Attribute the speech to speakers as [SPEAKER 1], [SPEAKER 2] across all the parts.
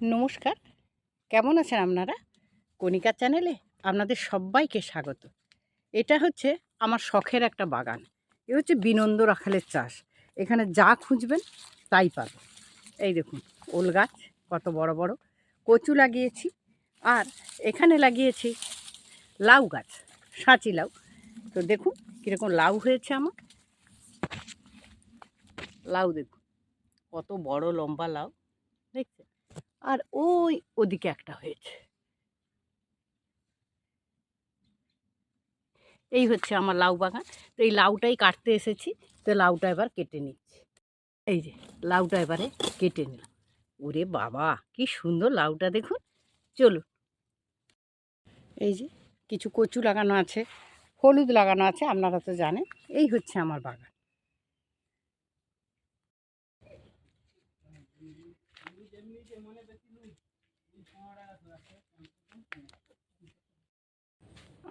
[SPEAKER 1] নমস্কার। কেমন আছেন আপনারা? কণিকা চ্যানেলে আপনাদের সবাইকে স্বাগত। এটা হচ্ছে আমার শখের একটা বাগান। এ হচ্ছে বিনন্দ রাখালের চাষ। এখানে যা খুঁজবেন তাই পাবে এই দেখুন, ওল গাছ কত বড় বড়। কচু লাগিয়েছি আর এখানে লাগিয়েছি লাউ গাছ, সাঁচি লাউ। তো দেখুন কীরকম লাউ হয়েছে আমার। লাউ দেখুন, কত বড় লম্বা লাউ। দেখছেন? আর ওই ওদিকে একটা হয়েছে। এই হচ্ছে আমার লাউ বাগান। তো এই লাউটাই কাটতে এসেছি, তো লাউটা এবার কেটে নিচ্ছি। এই যে, লাউটা এবারে কেটে নিলাম। ওরে বাবা, কি সুন্দর লাউটা দেখুন। চলুন। এই যে, কিছু কচু লাগানো আছে, হলুদ লাগানো আছে, আপনারা তো জানেন। এই হচ্ছে আমার বাগান।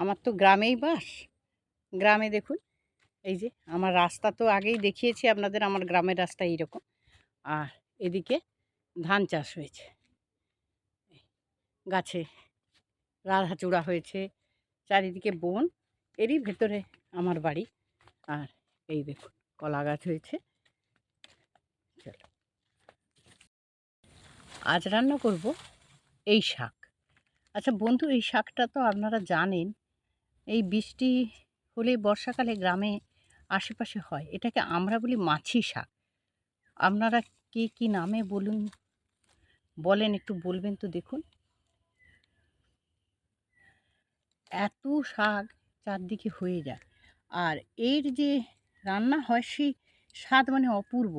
[SPEAKER 1] আমার তো গ্রামেই বাস। গ্রামে দেখুন, এই যে আমার রাস্তা তো আগেই দেখিয়েছি আপনাদের, আমার গ্রামের রাস্তা এইরকম। আর এদিকে ধান চাষ হয়েছে। গাছে রাধাচূড়া হয়েছে, চারিদিকে বন, এরই ভেতরে আমার বাড়ি। আর এই দেখুন, কলা গাছ হয়েছে চলো আজ রান্না করব এই শাক। আচ্ছা বন্ধু, এই শাকটা তো আপনারা জানেন, এই বৃষ্টি হলে বর্ষাকালে গ্রামে আশেপাশে হয়, এটাকে আমরা বলি মাছি শাক। আপনারা কে কী নামে বলুন, বলেন একটু বলবেন তো দেখুন। এত শাক চারদিকে হয়ে যায়, আর এর যে রান্না হয় সেই স্বাদ মানে অপূর্ব।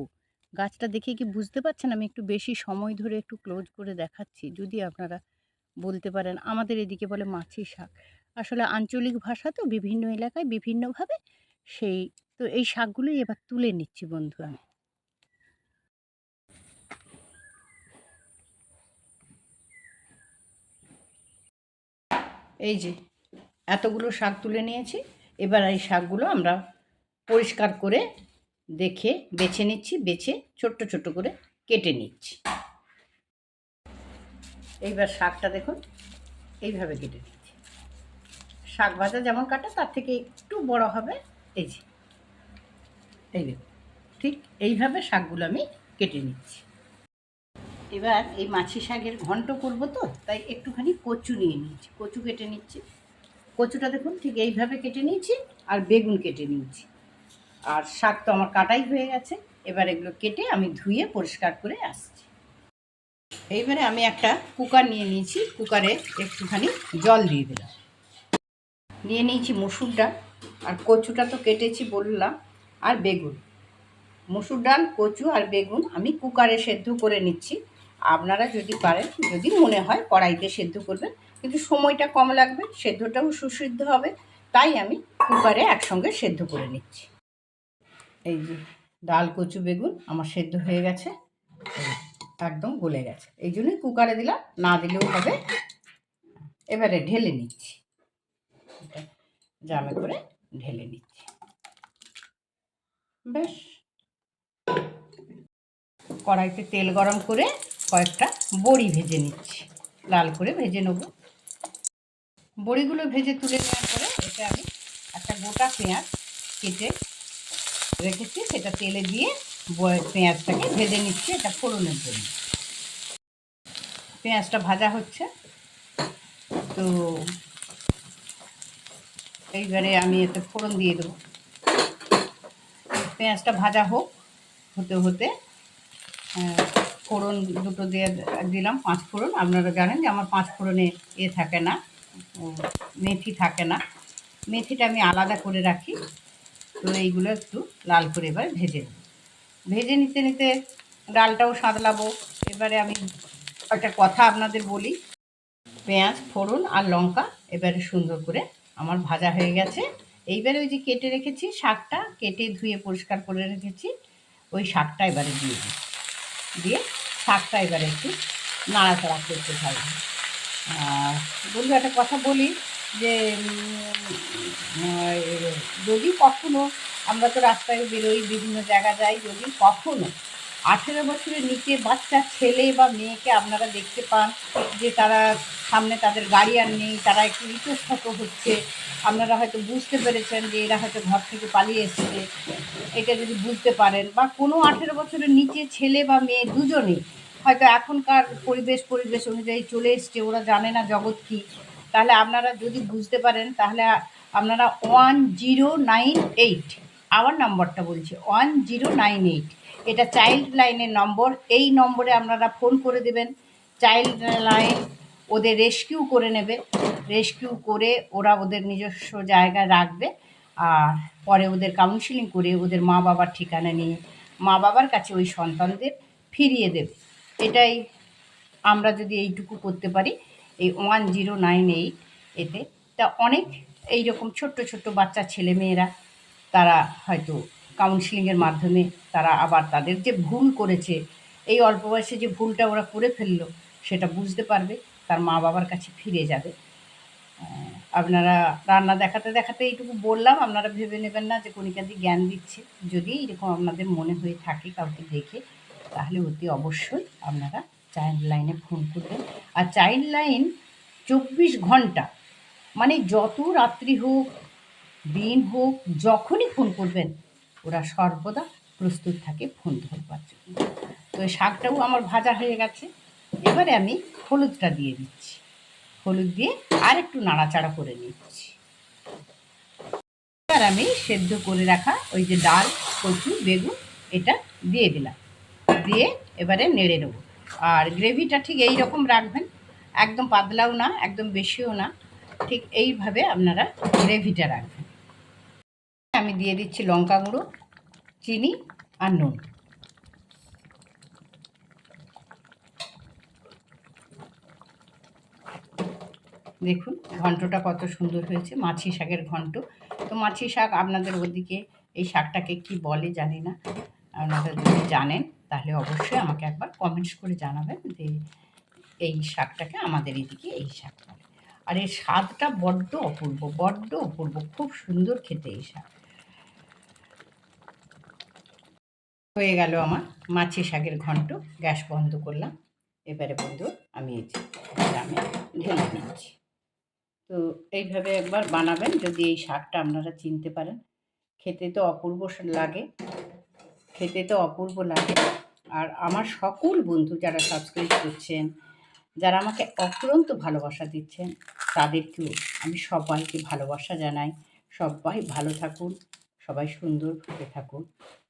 [SPEAKER 1] গাছটা দেখে কি বুঝতে পারছেন? আমি একটু বেশি সময় ধরে একটু ক্লোজ করে দেখাচ্ছি। যদি আপনারা বলতে পারেন, আমাদের এদিকে বলে মাছি শাক। আসলে আঞ্চলিক ভাষা তো বিভিন্ন এলাকায় বিভিন্নভাবে সেই, তো এই শাকগুলোই এবার তুলে নিচ্ছি বন্ধু আমি। এই যে, এতগুলো শাক তুলে নিয়েছি। এবার এই শাকগুলো আমরা পরিষ্কার করে দেখে, বেছে নিচ্ছি, বেছে ছোট্ট ছোট্ট করে কেটে নিচ্ছি। এইবার শাকটা দেখুন, এইভাবে কেটে নিচ্ছি। শাক ভাজা যেমন কাটা, তার থেকে একটু বড় হবে এই যে। এই দেখুন, ঠিক এইভাবে শাকগুলো আমি কেটে নিচ্ছি। এবার এই মাছি শাকের ঘন্ট করব তো, তাই একটুখানি কচু নিয়ে নিয়েছি কচু কেটে নিচ্ছি। কচুটা দেখুন, ঠিক এইভাবে কেটে নিয়েছি আর বেগুন কেটে নিয়েছি আর শাক তো আমার কাটাই হয়ে গেছে। এবার এগুলো কেটে আমি ধুয়ে পরিষ্কার করে আসছি। এইবারে আমি একটা কুকার নিয়ে নিয়েছি। কুকারে একটুখানি জল দিয়ে দিলাম। নিয়ে নিয়েছি মসুর ডাল। আর কচুটা তো কেটেছি বললাম। আর বেগুন। মসুর ডাল, কচু আর বেগুন আমি কুকারে সেদ্ধ করে নিচ্ছি। আপনারা যদি পারেন, যদি মনে হয় কড়াইতে সেদ্ধ করবেন। কিন্তু সময়টা কম লাগবে, সেদ্ধটাও সুসিদ্ধ হবে। তাই আমি কুকারে একসঙ্গে সেদ্ধ করে নিচ্ছি। এই যে ডাল, কচু, বেগুন আমার সেদ্ধ হয়ে গেছে। একদম গলে গেছে। এই জন্যই কুকারে দিলাম, না দিলেও হবে। এবারে ঢেলে নিচ্ছি। জামে করে ঢেলে নিচ্ছি। বেশ। কড়াইতে তেল গরম করে কয়েকটা বড়ি ভেজে নিচ্ছি। লাল করে ভেজে নেব। বড়িগুলো ভেজে তুলে নেওয়ার পরে এটা আমি একটা গোটা পেঁয়াজ কেটে রেখেছি, সেটা তেলে দিয়ে পেঁয়াজটাকে ভেজে নিচ্ছি, এটা ফোড়নের জন্য। পেঁয়াজটা ভাজা হচ্ছে। তো এইবারে আমি এতে ফোড়ন দিয়ে দেবো। পেঁয়াজটা ভাজা হোক, হতে হতে ফোড়ন দুটো দিয়ে দিলাম, পাঁচ ফোড়ন। আপনারা জানেন যে আমার পাঁচ ফোড়নে এ থাকে না মেথি থাকে না। মেথিটা আমি আলাদা করে রাখি। তো এইগুলো একটু লাল করে এবার ভেজে নেব। ভেজে নিতে নিতে ডালটাও সাঁতলাবো। এবারে আমি একটা কথা আপনাদের বলি। পেঁয়াজ, ফোড়ন আর লঙ্কা এবারে সুন্দর করে আমার ভাজা হয়ে গেছে। এইবারে ওই যে কেটে রেখেছি শাকটা, কেটে ধুয়ে পরিষ্কার করে রেখেছি। ওই শাকটা এবারে দিয়ে দিই। দিয়ে শাকটা এবারে একটু নাড়াচাড়া করতে থাকবে। বলব একটা কথা বলি। যে যদি কখনো, আমরা তো রাস্তায় বেরোই, বিভিন্ন জায়গা যাই যদি কখনো। আঠেরো বছরের নিচে বাচ্চা, ছেলে বা মেয়েকে আপনারা দেখতে পান যে তারা সামনে তাদের গার্ডিয়ান নেই, তারা একটু ইতস্তত হচ্ছে। আপনারা হয়তো বুঝতে পেরেছেন যে এরা হয়তো ঘর থেকে পালিয়ে এসছে। এটা যদি বুঝতে পারেন বা কোনো আঠেরো বছরের নিচে ছেলে বা মেয়ে দুজনেই হয়তো এখনকার পরিবেশ পরিবেশ অনুযায়ী চলে এসছে, ওরা জানে না জগৎ কী। তাহলে আপনারা যদি বুঝতে পারেন, তাহলে আপনারা ওয়ান জিরো নাইন এইট, আমার নম্বরটা বলছি, ওয়ান জিরো নাইন এইট, এটা চাইল্ড লাইনের নম্বর, এই নম্বরে আপনারা ফোন করে দেবেন, চাইল্ড লাইন ওদের রেস্কিউ করে নেবে, রেস্কিউ করে ওরা ওদের নিজস্ব জায়গায় রাখবে, আর পরে ওদের কাউন্সিলিং করে ওদের মা বাবার ঠিকানা নিয়ে, মা বাবার কাছে ওই সন্তানদের ফিরিয়ে দেবে, এটাই আমরা যদি এইটুকু করতে পারি। এই ওয়ান জিরো নাইন এইট এতে। তা অনেক এই রকম ছোট্ট ছোট্ট বাচ্চা ছেলে মেয়েরা, তারা হয়তো কাউন্সিলিংয়ের মাধ্যমে তারা আবার তাদের যে ভুল করেছে, এই অল্প বয়সে যে ভুলটা ওরা করে ফেলল, সেটা বুঝতে পারবে, তার মা বাবার কাছে ফিরে যাবে। আপনারা রান্না দেখাতে দেখাতে এইটুকু বললাম, আপনারা ভেবে নেবেন না যে কণিকাদি জ্ঞান দিচ্ছে। যদি এরকম আপনাদের মনে হয়ে থাকে কাউকে দেখে, তাহলে অতি অবশ্যই আপনারা চাইল্ড লাইনে ফোন করবেন। আর চাইল্ড লাইন চব্বিশ ঘণ্টা। মানে যত রাত্রি হোক, দিন হোক, যখনই ফোন করবেন, ওরা সর্বদা প্রস্তুত থাকে ফোন ধরবার জন্য। তো শাকটাও আমার ভাজা হয়ে গেছে। এবারে আমি হলুদটা দিয়ে দিচ্ছি। হলুদ দিয়ে আর একটু নাড়াচাড়া করে নিচ্ছি। এবার আমি সেদ্ধ করে রাখা ওই যে ডাল, কচু, বেগুন, এটা দিয়ে দিলাম। দিয়ে এবারে নেড়ে নেব। আর গ্রেভিটা ঠিক এই রকম রাখবেন। একদম পাতলাও না, একদম বেশিও না। ঠিক এইভাবে আপনারা গ্রেভিটা রাখবেন। আমি দিয়ে দিচ্ছি লঙ্কা গুঁড়ো, চিনি আর নুন। দেখুন, ঘন্টটা কত সুন্দর হয়েছে, মাছি শাকের ঘন্ট। তো মাছি শাক আপনাদের ওদিকে এই শাকটাকে কি বলে জানি না, আপনারা যদি জানেন। তাহলে অবশ্যই আমাকে একবার কমেন্টস করে জানাবেন যে এই শাকটাকে আমাদের এদিকে এই শাক বলে। আর এর স্বাদটা বড্ড অপূর্ব বড্ড অপূর্ব, খুব সুন্দর খেতে এই শাক। হয়ে গেল আমার মাছি শাকের ঘন্ট, গ্যাস বন্ধ করলাম। এবারে বন্ধু আমি এই গ্রামে ঢেলে নিচ্ছি। তো এইভাবে একবার বানাবেন, যদি এই শাকটা আপনারা চিনতে পারেন। খেতে তো অপূর্ব লাগে, খেতে তো অপূর্ব লাগে। আর আমার সকল বন্ধু যারা সাবস্ক্রাইব করছেন, যারা আমাকে অক্রান্ত ভালোবাসা দিচ্ছেন, তাদেরকেও আমি সবাইকে ভালোবাসা জানাই। সবাই ভালো থাকুন, সবাই সুন্দরভাবে থাকুন।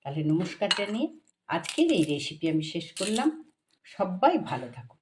[SPEAKER 1] তাহলে নমস্কার জানিয়ে আজকের এই রেসিপি আমি শেষ করলাম। সবাই ভালো থাকুন।